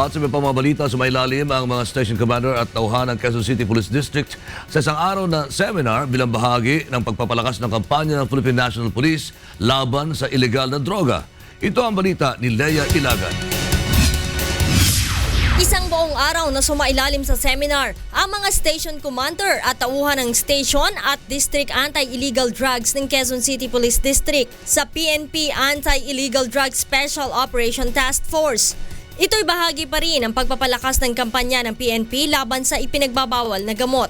At sa may pamabalita, sumailalim ang mga station commander at tauhan ng Quezon City Police District sa isang araw na seminar bilang bahagi ng pagpapalakas ng kampanya ng Philippine National Police laban sa ilegal na droga. Ito ang balita ni Leia Ilagan. Isang buong araw na sumailalim sa seminar ang mga station commander at tauhan ng station at District Anti-Illegal Drugs ng Quezon City Police District sa PNP Anti-Illegal Drugs Special Operation Task Force. Ito'y bahagi pa rin ng pagpapalakas ng kampanya ng PNP laban sa ipinagbabawal na gamot.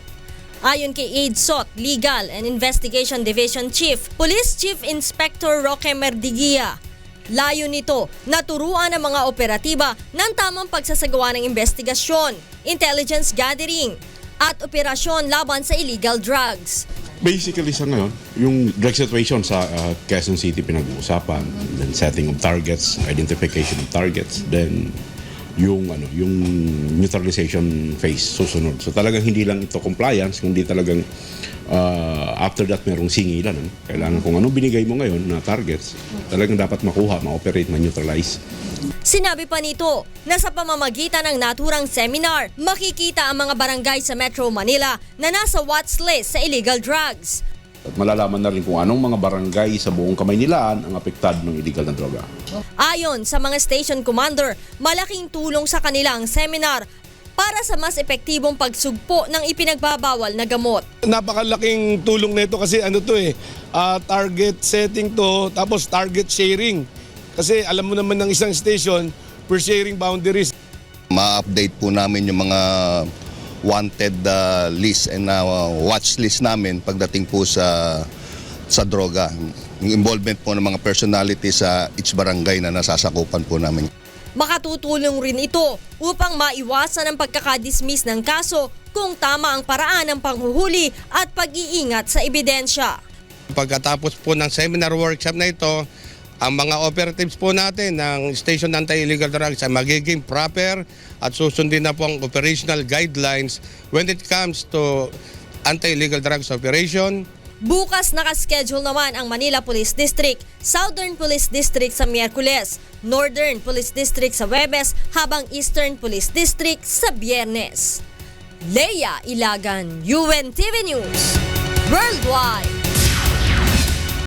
Ayon kay AIDSOT Legal and Investigation Division Chief, Police Chief Inspector Roque Merdigia, Layo nito na turuan ang mga operatiba ng tamang pagsasagawa ng investigasyon, intelligence gathering, at operasyon laban sa illegal drugs. Basically sa ngayon, yung drug situation sa uh, Quezon City pinag-uusapan, then setting of targets, identification of targets, then yung ano, yung neutralization phase susunod. So talagang hindi lang ito compliance, kundi talagang uh, after that merong singilan. Ano? Kailangan kung ano binigay mo ngayon na targets, talagang dapat makuha, ma-operate, ma-neutralize. Sinabi pa nito na sa pamamagitan ng naturang seminar, makikita ang mga barangay sa Metro Manila na nasa watch list sa illegal drugs. At malalaman na rin kung anong mga barangay sa buong Kamaynilaan ang apektado ng illegal na droga. Ayon sa mga station commander, malaking tulong sa kanila ang seminar para sa mas epektibong pagsugpo ng ipinagbabawal na gamot. napakalaking tulong nito kasi ano to eh, ah, target setting to, tapos target sharing. Kasi alam mo naman ng isang station, per sharing boundaries. ma-update po namin yung mga wanted uh, list and uh, watch list namin pagdating po sa sa droga. Yung involvement po ng mga personality sa each barangay na nasasakupan po namin. Makatutulong rin ito upang maiwasan ang pagkakadismiss ng kaso kung tama ang paraan ng panghuhuli at pag-iingat sa ebidensya. Pagkatapos po ng seminar workshop na ito, ang mga operatives po natin ng Station Anti-Illegal Drugs ay magiging proper at susundin na po ang operational guidelines when it comes to anti-illegal drugs operation, Bukas nakaschedule naman ang Manila Police District, Southern Police District sa Miyerkules, Northern Police District sa Webes, habang Eastern Police District sa Biyernes. Leia Ilagan, UNTV News, Worldwide.